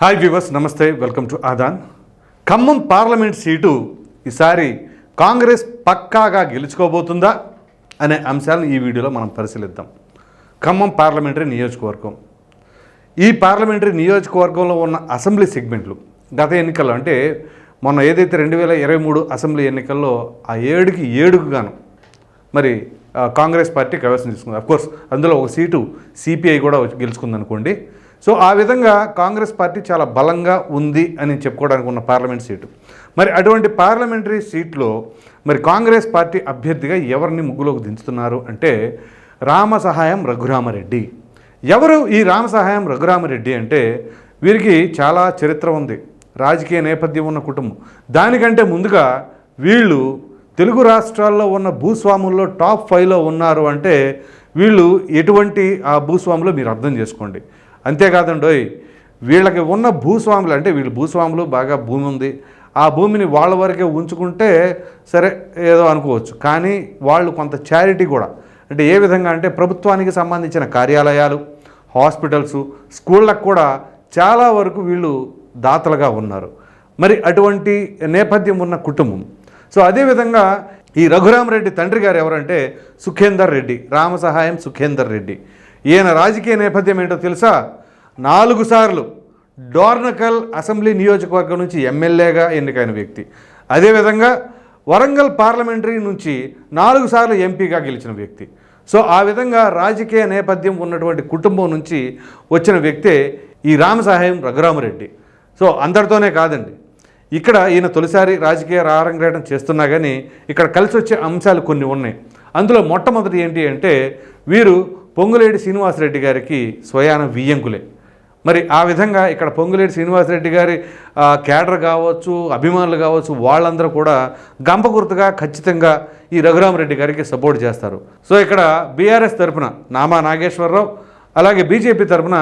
Hi viewers namaste welcome to Aadhan Khammam parliament seat ఈసారి కాంగ్రెస్ పక్కాగా గెలుచుకోబోతుందా అనే అంశాలను ఈ వీడియోలో మనం పరిశీలిద్దాం. ఖమ్మం పార్లమెంటరీ నియోజకవర్గం. ఈ పార్లమెంటరీ నియోజకవర్గంలో ఉన్న అసెంబ్లీ సెగ్మెంట్లు గత ఎన్నికల్లో అంటే మొన్న ఏదైతే రెండు వేల ఇరవై మూడు అసెంబ్లీ ఎన్నికల్లో ఆ ఏడుకి ఏడుకు గాను మరి ఆ, కాంగ్రెస్ పార్టీ కైవసం తీసుకుంది అఫ్కోర్స్ అందులో ఒక సీటు సిపిఐ కూడా గెలుచుకుందనుకోండి. అనుకోండి సో ఆ విధంగా కాంగ్రెస్ పార్టీ చాలా బలంగా ఉంది అని చెప్పుకోవడానికి ఉన్న పార్లమెంట్ సీటు. మరి అటువంటి పార్లమెంటరీ సీట్లో మరి కాంగ్రెస్ పార్టీ అభ్యర్థిగా ఎవరిని ముగ్గులోకి దించుతున్నారు అంటే రామ సహాయం రఘురామరెడ్డి. ఎవరు ఈ రామ సహాయం రఘురామరెడ్డి అంటే వీరికి చాలా చరిత్ర ఉంది. రాజకీయ నేపథ్యం ఉన్న కుటుంబం. దానికంటే ముందుగా వీళ్ళు తెలుగు రాష్ట్రాల్లో ఉన్న భూస్వాముల్లో టాప్ ఫైవ్లో ఉన్నారు అంటే వీళ్ళు ఎటువంటి ఆ భూస్వాములు మీరు అర్థం చేసుకోండి. అంతేకాదండోయ్ వీళ్ళకి ఉన్న భూస్వాములు అంటే వీళ్ళు భూస్వాములు బాగా భూమి ఉంది. ఆ భూమిని వాళ్ళ వరకే ఉంచుకుంటే సరే ఏదో అనుకోవచ్చు. కానీ వాళ్ళు కొంత చారిటీ కూడా. అంటే ఏ విధంగా అంటే ప్రభుత్వానికి సంబంధించిన కార్యాలయాలు హాస్పిటల్స్ స్కూళ్ళకు కూడా చాలా వరకు వీళ్ళు దాతలుగా ఉన్నారు. మరి అటువంటి నేపథ్యం ఉన్న కుటుంబం. సో అదేవిధంగా ఈ రఘురామరెడ్డి తండ్రి గారు ఎవరంటే సుఖేందర్ రెడ్డి రామ సహాయం సుఖేందర్ రెడ్డి. ఈయన రాజకీయ నేపథ్యం ఏంటో తెలుసా? నాలుగు సార్లు డోర్నకల్ అసెంబ్లీ నియోజకవర్గం నుంచి ఎమ్మెల్యేగా ఎన్నికైన వ్యక్తి. అదేవిధంగా వరంగల్ పార్లమెంటరీ నుంచి నాలుగు సార్లు ఎంపీగా గెలిచిన వ్యక్తి. సో ఆ విధంగా రాజకీయ నేపథ్యం ఉన్నటువంటి కుటుంబం నుంచి వచ్చిన వ్యక్తే ఈ రామ సహాయం రఘురామరెడ్డి. సో అందరితోనే కాదండి. ఇక్కడ ఈయన తొలిసారి రాజకీయ రారంగేటం చేస్తున్నా కానీ ఇక్కడ కలిసి వచ్చే అంశాలు కొన్ని ఉన్నాయి. అందులో మొట్టమొదటి ఏంటి అంటే వీరు పొంగులేటి శ్రీనివాసరెడ్డి గారికి స్వయాన వియ్యంకులే. మరి ఆ విధంగా ఇక్కడ పొంగులేటి శ్రీనివాసరెడ్డి గారి క్యాడర్ కావచ్చు అభిమానులు కావచ్చు వాళ్ళందరూ కూడా గంప గుర్తుగా ఖచ్చితంగా ఈ రఘురామరెడ్డి గారికి సపోర్ట్ చేస్తారు. సో ఇక్కడ బీఆర్ఎస్ తరపున నామా నాగేశ్వరరావు అలాగే బీజేపీ తరపున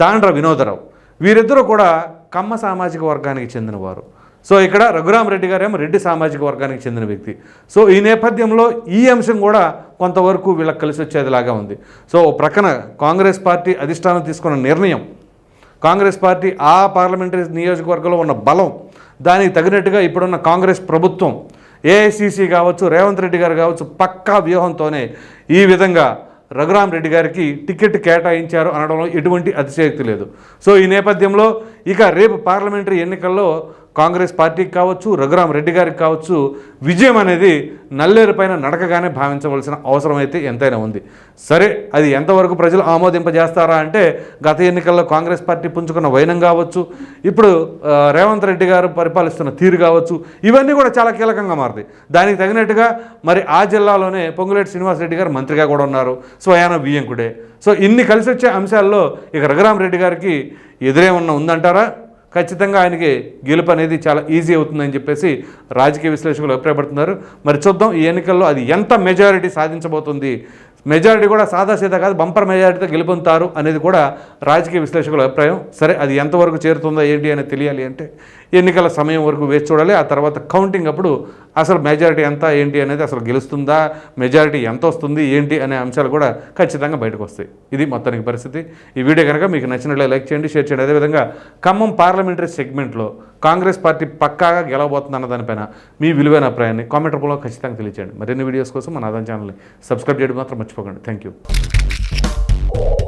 తాండ్ర వినోదరావు. వీరిద్దరూ కూడా కమ్మ సామాజిక వర్గానికి చెందినవారు. సో ఇక్కడ రఘురామరెడ్డి గారేమో రెడ్డి సామాజిక వర్గానికి చెందిన వ్యక్తి. సో ఈ నేపథ్యంలో ఈ అంశం కూడా కొంతవరకు వీళ్ళకి కలిసి వచ్చేదిలాగా ఉంది. సో ప్రక్కన కాంగ్రెస్ పార్టీ అధిష్టానం తీసుకున్న నిర్ణయం. కాంగ్రెస్ పార్టీ ఆ పార్లమెంటరీ నియోజకవర్గంలో ఉన్న బలం దానికి తగినట్టుగా ఇప్పుడున్న కాంగ్రెస్ ప్రభుత్వం ఏఐసిసి కావచ్చు రేవంత్ రెడ్డి గారు కావచ్చు పక్కా వ్యూహంతోనే ఈ విధంగా రఘురామ్ రెడ్డి గారికి టికెట్ కేటాయించారు అనడంలో ఎటువంటి అతిశయక్తి లేదు. సో ఈ నేపథ్యంలో ఇక రేపు పార్లమెంటరీ ఎన్నికల్లో కాంగ్రెస్ పార్టీకి కావచ్చు రఘురామ్ రెడ్డి గారికి కావచ్చు విజయం అనేది నల్లేరు పైన నడకగానే భావించవలసిన అవసరం అయితే ఎంతైనా ఉంది. సరే అది ఎంతవరకు ప్రజలు ఆమోదింపజేస్తారా అంటే గత ఎన్నికల్లో కాంగ్రెస్ పార్టీ పుంజుకున్న వైనం కావచ్చు ఇప్పుడు రేవంత్ రెడ్డి గారు పరిపాలిస్తున్న తీరు కావచ్చు ఇవన్నీ కూడా చాలా కీలకంగా మారుతాయి. దానికి తగినట్టుగా మరి ఆ జిల్లాలోనే పొంగులేటి శ్రీనివాసరెడ్డి గారు మంత్రిగా కూడా ఉన్నారు స్వయాన బియ్యంకుడే సో ఇన్ని కలిసి వచ్చే అంశాల్లో ఇక రఘురామ్ రెడ్డి గారికి ఎదురేమన్నా ఉందంటారా? ఖచ్చితంగా ఆయనకి గెలుపు అనేది చాలా ఈజీ అవుతుందని చెప్పేసి రాజకీయ విశ్లేషకులు అభిప్రాయపడుతున్నారు. మరి చూద్దాం ఈ ఎన్నికల్లో అది ఎంత మెజారిటీ సాధించబోతుంది? మెజారిటీ కూడా సాదాసీదా కాదు బంపర్ మెజారిటీతో గెలుపొందుతారు అనేది కూడా రాజకీయ విశ్లేషకుల అభిప్రాయం. సరే అది ఎంతవరకు చేరుతుందో ఏంటి అనేది తెలియాలి అంటే ఎన్నికల సమయం వరకు వేచి చూడాలి. ఆ తర్వాత కౌంటింగ్ అప్పుడు అసలు మెజారిటీ ఎంత ఏంటి అనేది అసలు గెలుస్తుందా? మెజారిటీ ఎంత వస్తుంది? ఏంటి అనే అంశాలు కూడా ఖచ్చితంగా బయటకు వస్తాయి. ఇది మొత్తానికి పరిస్థితి. ఈ వీడియో కనుక మీకు నచ్చినట్లే లైక్ చేయండి షేర్ చేయండి. అదేవిధంగా ఖమ్మం పార్లమెంటరీ సెగ్మెంట్లో కాంగ్రెస్ పార్టీ పక్కాగా గెలవబోతుందన్న దానిపైన మీ విలువైన అభిప్రాయాన్ని కామెంట్ రూపంలో ఖచ్చితంగా తెలియచేయండి. మరిన్ని వీడియోస్ కోసం మన ఆదాన్ ఛానల్ని సబ్స్క్రైబ్ చేయడం మాత్రం మర్చిపోకండి. Thank you